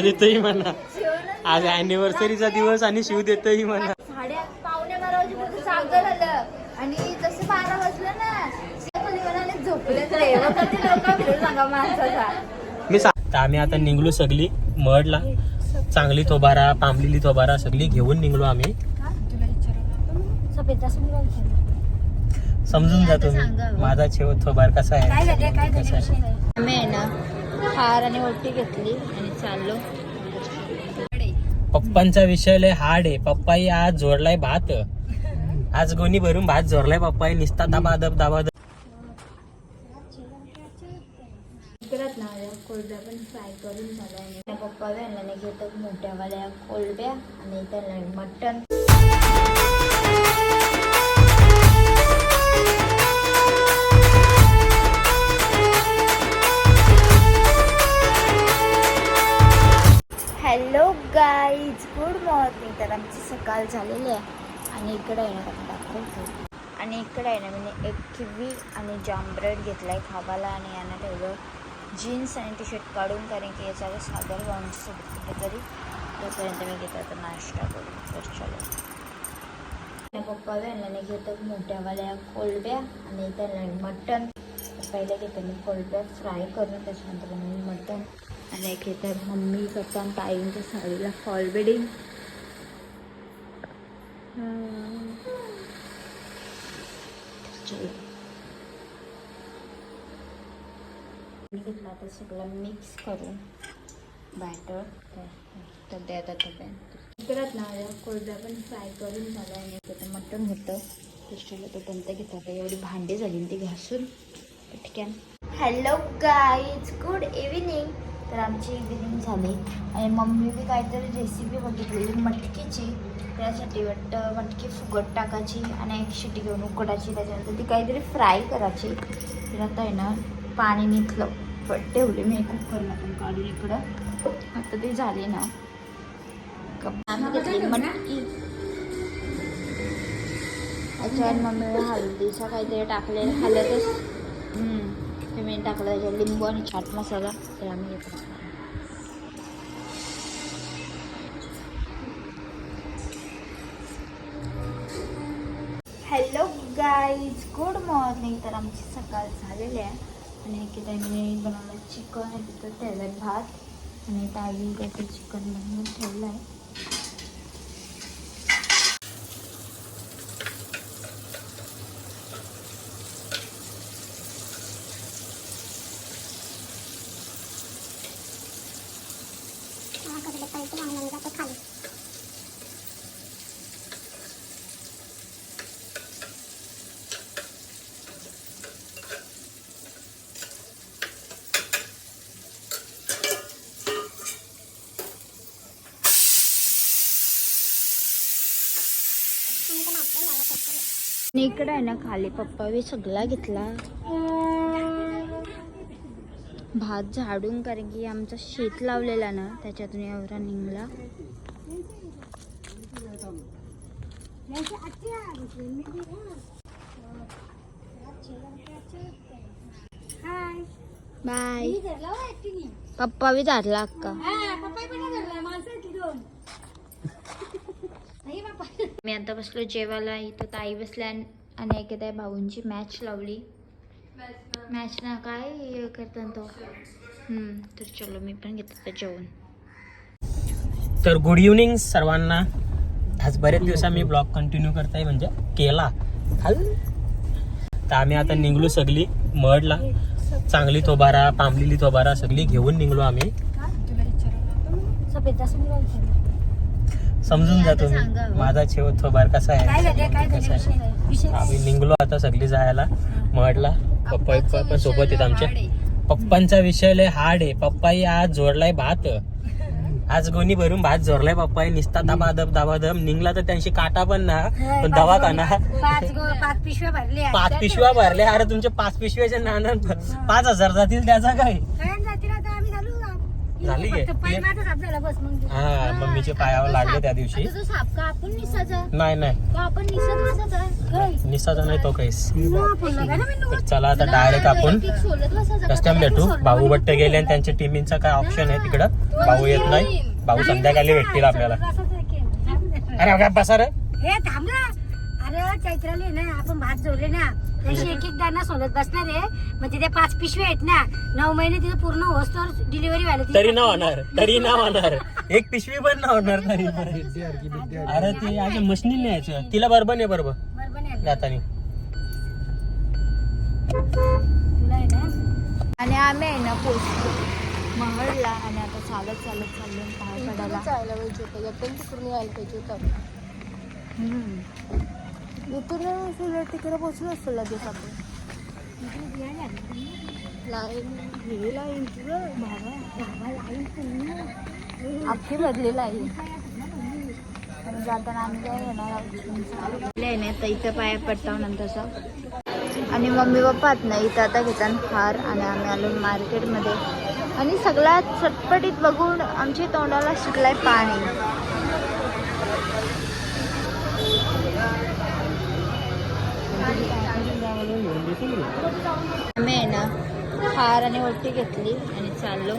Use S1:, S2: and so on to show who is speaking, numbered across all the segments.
S1: देतोय म्हणा. आज अॅनिव्हर्सरीचा दिवस आणि शिव देतोय म्हणा.
S2: साडे पावणे बारा वाजेपर्यंत आलं. आणि जसं बारा वाजलं ना
S1: मी आम्ही आता निघलो सगळी मडला. चांगली थोबारा पांबलेली थोबारा सगळी घेऊन निघलो आम्ही. समजून जा
S2: आता सांगा
S1: तुम्ही.
S2: बरं.
S1: माझा शेवट थोबार कसा आहे?
S2: झालं? झालं हार आणि ओटी घेतली आणि चाललो.
S1: पप्पांचा विषय लय हार्ड आहे. पप्पाही आज जोडलाय भात. आज गोणी भरून भात जोडलाय पप्पाही निसता दाबादब
S2: इकडत ना या कोलब्या पण फ्राय करून त्या पप्पा घेतात मोठ्यावाल्या कोलब्या आणि त्याला मटण. गाईज गुड मॉर्निंग तर आमची सकाळ झालेली आहे. आणि इकडे आहे ना आपण दाखवतो. आणि इकडे आहे ना मी एक किवी आणि जाम ब्रेड आहे खावाला आणि यांना ठेवलं. जीन्स आणि टी शर्ट काढून कारण की याचा सागर बाउंसोबत कुठेतरी. तोपर्यंत मी घेतो आता नाश्ता करून. तर चलो. पप्पा व्याने घेतो मोठ्यावाल्या कोलब्या आणि त्यांना मटण. पहिले घेते मी कोलब्या फ्राय करून त्याच्यानंतर मी मटण. आणि एक घेतात मम्मी पप्पा ताईंच्या साडीला फॉल बेडिंग घेतला तर सगळं मिक्स करून. बॅटर तर द्या आता तर ना या पण फ्राय करून झाला आणि त्याचं मटण होतं. त्याच्याला तो कोणता घेतला. तर एवढी भांडी झाली ती घासून. पटक्यान हॅलो गाईज गुड इव्हिनिंग तर आमची बिलिंग झाली. आणि मम्मी बी काहीतरी रेसिपी बघितलेली मटकीची. त्यासाठी वाटतं मटकी फुगट टाकायची आणि एक शिटी घेऊन उकडायची. त्याच्यानंतर ती काहीतरी फ्राय करायची. तर आता आहे ना पाणी निघलं पण ठेवले मी कुकरला पण काढून इकडं. आता ती झाली ना. मटकी. त्याच्यावर मम्मी हळदीचा काहीतरी टाकलेलं हलतच. ते मी टाकलं त्याच्यात लिंबू आणि चाट मसाला तर आम्ही घेतला हॅलो गाईज गुड मॉर्निंग तर आमची सकाळ झालेली आहे. आणि एक मी बनवलं चिकन आहे तिथं त्याला भात. आणि ताजी त्याचं चिकन बनवून ठेवलं आहे आणि इकडे आहे ना खाली पप्पा बी सगळा घेतला. भात झाडून कारण की आमचा शेत लावलेला ना त्याच्यातून एवढा निघला. बाय पप्पा बी झाडला अक्का मी आता बसलो जेवायला इथं ताई बसल्या आणि- एखाद्या भाऊंची मॅच लावली. मॅच ना काय हे करतात तो. हम्म, तर चलो मी पण घेतो जेवण.
S1: तर गुड इव्हनिंग सर्वांना. आज बरेच दिवस मी ब्लॉग कंटिन्यू करताय म्हणजे केला. हल. तर आम्ही आता निघलो सगळी मडला. चांगली थोबारा पांबलेली थोबारा सगळी घेऊन निघलो आम्ही.
S2: सफेद
S1: समजून जा
S2: आता सांगा
S1: तुम्ही
S2: बरं.
S1: माझा शेवट थोबार कसा आहे? आम्ही निघलो आता सगळी जायला. मडला. पप्पा पप्पा पण सोबत आहेत आमचे पप्पांचा विषय लय हार्ड आहे. पप्पाही आज जोडलाय भात. आज गोणी भरून भात जोडलाय पप्पाही निसता दाबादब दाबादब. निघला तर त्यांची काटा पण ना. पण दवाखाना.
S2: पाच पिशव्या भरल्या.
S1: पाच पिशव्या भरल्या. अरे तुमचे पाच पिशव्याच्या नाना पाच हजार जातील त्याचा काय? झाली हा मम्मीचे पायावर लागले त्या दिवशी. नाही नाही. निसाचा नाही तो काहीच. चला आता डायरेक्ट आपण
S2: सोलत
S1: रस्त्यावर भेटू. भाऊ बट्टे गेले आणि त्यांच्या टीमिंगचा काय ऑप्शन आहे तिकडं? भाऊ येत नाही. भाऊ संध्याकाळी भेटतील आपल्याला. अरे बसा रे.
S3: थांब अरे चैत्राली ना आपण भात जोडले ना. तशी एक एक दाना सोनत बसणार आहे. म्हणजे तिथे पाच पिशवी आहेत ना. नऊ महिने तिथे पूर्ण होस्टवर डिलिव्हरी व्हायला
S1: तरी ना होणार. तरी ना होणार. एक पिशवी पण ना होणार तरी अरे ते आज मशनी न्यायचं तिला बरोबर नाही बरोबर.
S3: बरोबर नाही
S1: जातानी.
S2: आणि आम्ही आहे ना पोचलो महडला आणि आता चालत चालत चाललं पहाड चढायला
S4: जायला पाहिजे होतं. यातून तिकडून यायला पाहिजे होतं. उतरला नसेल असतो लगेच आपण लाईन हे लाईन तुला
S2: बाबा बाबा लाईन पूर्ण अख्खी आहे जाताना आम्ही काय येणार आहोत ना तर इथं पाया पडतो नंतरचा आणि मम्मी पप्पात नाही इथं आता घेताना फार आणि आम्ही आलो मार्केटमध्ये आणि सगळ्यात चटपटीत बघून आमच्या तोंडाला शिकलाय पाणी आम्ही आहे ना हार आणि ओटी घेतली आणि चाललो.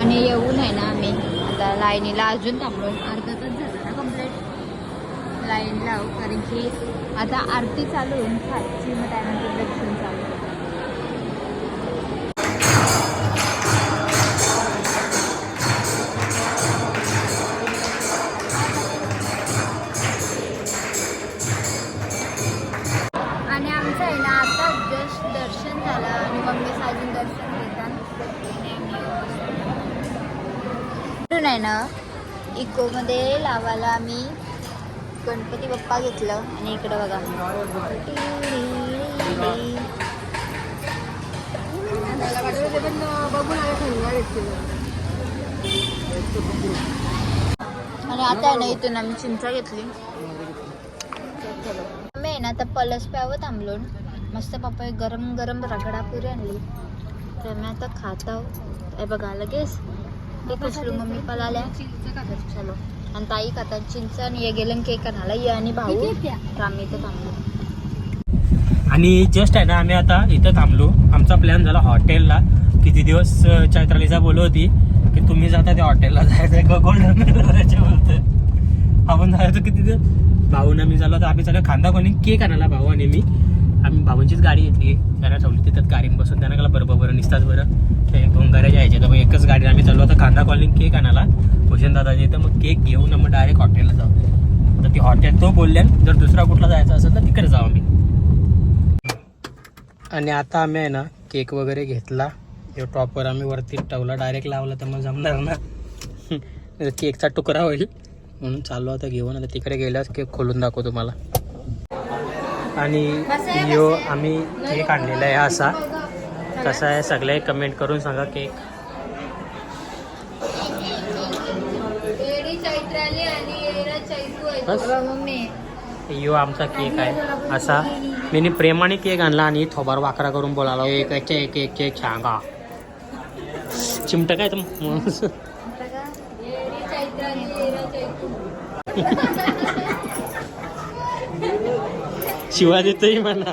S2: आणि येऊन आहे ना आम्ही. आता लाईनीला अजून थांबलो. अर्धा तास झाला ना कंप्लीट लाईन लावू कारण की आता आरती चालू होऊन सातची मग त्यानंतर दक्षिण चालू. आहे ना इकोमध्ये लावायला आम्ही गणपती बाप्पा घेतलं आणि इकडं बघा. आणि आता आहे ना इथून आम्ही चिंचा घेतली. मी आहे ना आता पलस प्यावं थांबलोन. मस्त पप्पा गरम गरम रगडापुरी आणली. तर मी आता खात आहोत. बघा लगेच. ते मम्मी चलो. आणि ताई खातात चिंच आणि ये गेलं केक आणाला ये आणि भाऊ. आम्ही इथं थांबलो.
S1: आणि जस्ट आहे ना आम्ही आता इथं थांबलो. आमचा प्लॅन झाला हॉटेलला किती दिवस चैत्रालीचा बोलू होती की तुम्ही जाता त्या हॉटेलला जायचं का गोल्डन जायचं आपण जायचं किती दिवस? भाऊ ना मी झालो तर आम्ही चालू खांदा कोणी. केक आणायला भाऊ आणि मी. आम्ही भाऊंचीच गाडी घेतली. त्यांना ठेवली तिथं गाडी बसून. त्यांना गेला बरोबर बरं निसतात बरं. ते दोन गाड्या तर मग एकच गाडी आम्ही चालू आता कांदा कॉलिंग केक आणाला भूषण दादाजी तर मग केक घेऊन मग डायरेक्ट हॉटेलला जाऊ. तर ती हॉटेल तो बोलल्या जर दुसरा कुठला जायचा असेल तर तिकडे जाऊ आम्ही. आणि आता आम्ही आहे ना केक वगैरे घेतला. जो टॉपवर आम्ही वरती टवला डायरेक्ट लावला तर मग जमणार ना. केकचा तुकडा होईल. म्हणून चालू आता घेऊन आता तिकडे गेल्यास केक खोलून दाखवतो तुम्हाला. आणि यो आम्ही केक आणलेला आहे असा. कसा आहे सगळे कमेंट करून सांगा केक यो आमचा केक आहे. असा. मी प्रेमाने केक आणला आणि थोबार वाकरा करून बोलावला एक एक एक एक केक सांगा चिमटा काय शिवाजी तरी म्हणा.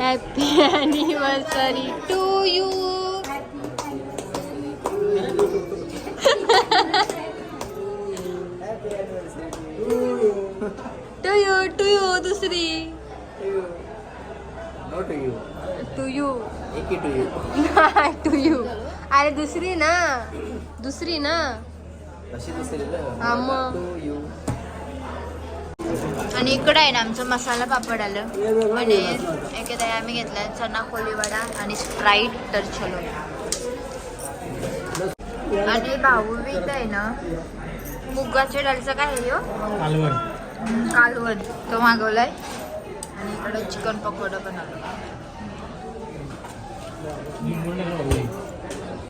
S2: Happy anniversary to you to you to you दुसरी. टू यू टू यू अरे दुसरी ना. दुसरी ना. हा मग. आणि इकडं आहे ना आमचं मसाला पापड आलं. आणि एखादा आम्ही घेतला. चना कोली वडा आणि स्प्राईट तर चलो आणि भाऊबीज आहे ना मुगाच्या डाळीचं काय आहे?
S1: कालवण.
S2: कालवण. तो मागवलाय. आणि इकडं चिकन पकोडा पण आलं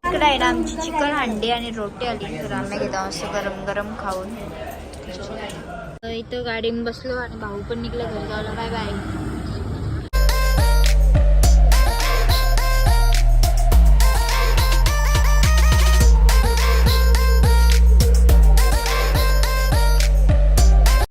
S2: इकडे आहे ना आमची चिकन हंडी आणि रोटी आली. तर आम्ही घेतो असं गरम गरम खाऊन. इथं गाडीत बसलो आणि भाऊ पण निघला घरी. जायला बाय बाय